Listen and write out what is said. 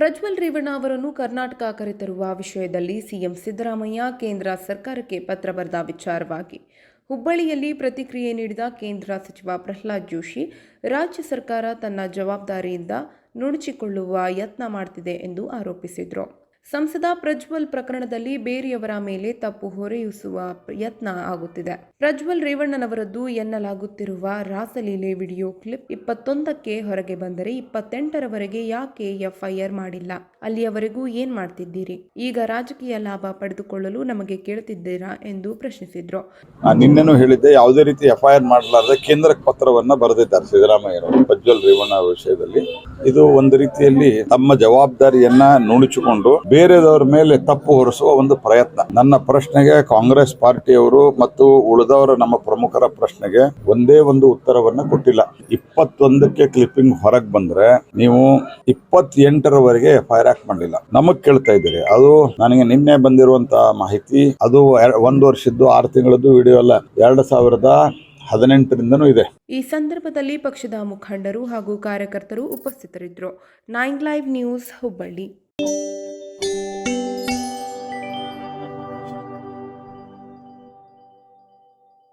ಪ್ರಜ್ವಲ್ ರೇವಣ್ಣ ಅವರನ್ನು ಕರ್ನಾಟಕ ಕರೆತರುವ ವಿಷಯದಲ್ಲಿ ಸಿಎಂ ಸಿದ್ದರಾಮಯ್ಯ ಕೇಂದ್ರ ಸರ್ಕಾರಕ್ಕೆ ಪತ್ರ ಬರೆದ ವಿಚಾರವಾಗಿ, ಹುಬ್ಬಳ್ಳಿಯಲ್ಲಿ ಪ್ರತಿಕ್ರಿಯೆ ನೀಡಿದ ಕೇಂದ್ರ ಸಚಿವ ಪ್ರಹ್ಲಾದ್ ಜೋಶಿ, ರಾಜ್ಯ ಸರ್ಕಾರ ತನ್ನ ಜವಾಬ್ದಾರಿಯಿಂದ ನುಣುಚಿಕೊಳ್ಳುವ ಯತ್ನ ಮಾಡ್ತಿದೆ ಎಂದು ಆರೋಪಿಸಿದರು. ಸಂಸದ ಪ್ರಜ್ವಲ್ ಪ್ರಕರಣದಲ್ಲಿ ಬೇರೆಯವರ ಮೇಲೆ ತಪ್ಪು ಹೊರೆಯಿಸುವ ಯತ್ನ ಆಗುತ್ತಿದೆ. ಪ್ರಜ್ವಲ್ ರೇವಣ್ಣನವರದ್ದು ಎನ್ನಲಾಗುತ್ತಿರುವ ರಾಸಲೀಲೆ ವಿಡಿಯೋ ಕ್ಲಿಪ್ ಇಪ್ಪತ್ತೊಂದಕ್ಕೆ ಹೊರಗೆ ಬಂದರೆ ಇಪ್ಪತ್ತೆಂಟರವರೆಗೆ ಯಾಕೆ ಎಫ್ಐಆರ್ ಮಾಡಿಲ್ಲ? ಅಲ್ಲಿಯವರೆಗೂ ಏನ್ ಮಾಡ್ತಿದ್ದೀರಿ? ಈಗ ರಾಜಕೀಯ ಲಾಭ ಪಡೆದುಕೊಳ್ಳಲು ನಮಗೆ ಕೇಳ್ತಿದ್ದೀರಾ ಎಂದು ಪ್ರಶ್ನಿಸಿದ್ರು. ನಾನು ನಿನ್ನೆನೂ ಹೇಳಿದ್ದೆ, ಯಾವುದೇ ರೀತಿ ಎಫ್ಐಆರ್ ಮಾಡಲಾರದೆ ಕೇಂದ್ರ ಪತ್ರವನ್ನ ಬರೆದಿದ್ದಾರೆ ಸಿದ್ದರಾಮಯ್ಯ ಪ್ರಜ್ವಲ್ ರೇವಣ್ಣ ವಿಷಯದಲ್ಲಿ. ಇದು ಒಂದು ರೀತಿಯಲ್ಲಿ ತಮ್ಮ ಜವಾಬ್ದಾರಿಯನ್ನ ನುಣುಚಿಕೊಂಡು ಬೇರೆದವರ ಮೇಲೆ ತಪ್ಪು ಹೊರಿಸುವ ಒಂದು ಪ್ರಯತ್ನ. ನನ್ನ ಪ್ರಶ್ನೆಗೆ ಕಾಂಗ್ರೆಸ್ ಪಾರ್ಟಿಯವರು ಮತ್ತು ಉಳಿದವರ ನಮ್ಮ ಪ್ರಮುಖರ ಪ್ರಶ್ನೆಗೆ ಒಂದೇ ಒಂದು ಉತ್ತರವನ್ನ ಕೊಟ್ಟಿಲ್ಲ. ಇಪ್ಪತ್ತೊಂದಕ್ಕೆ ಕ್ಲಿಪ್ಪಿಂಗ್ ಹೊರಗೆ ಬಂದ್ರೆ ನೀವು ಇಪ್ಪತ್ತೆಂಟರವರೆಗೆ ಎಫ್ಐಆರ್ ಆಕ್ಟ್ ಮಾಡಲಿಲ್ಲ. ನಮಗ್ ಕೇಳ್ತಾ ಇದ್ದೀರಿ. ಅದು ನನಗೆ ನಿನ್ನೆ ಬಂದಿರುವಂತಹ ಮಾಹಿತಿ. ಅದು ಒಂದು ವರ್ಷದ್ದು, ಆರು ತಿಂಗಳದ್ದು ವಿಡಿಯೋ ಅಲ್ಲ. ಎರಡು ಸಾವಿರದ ಹದಿನೆಂಟರಿಂದನೂ ಇದೆ. ಈ ಸಂದರ್ಭದಲ್ಲಿ ಪಕ್ಷದ ಮುಖಂಡರು ಹಾಗೂ ಕಾರ್ಯಕರ್ತರು ಉಪಸ್ಥಿತರಿದ್ದರು. Nine live news Hubballi.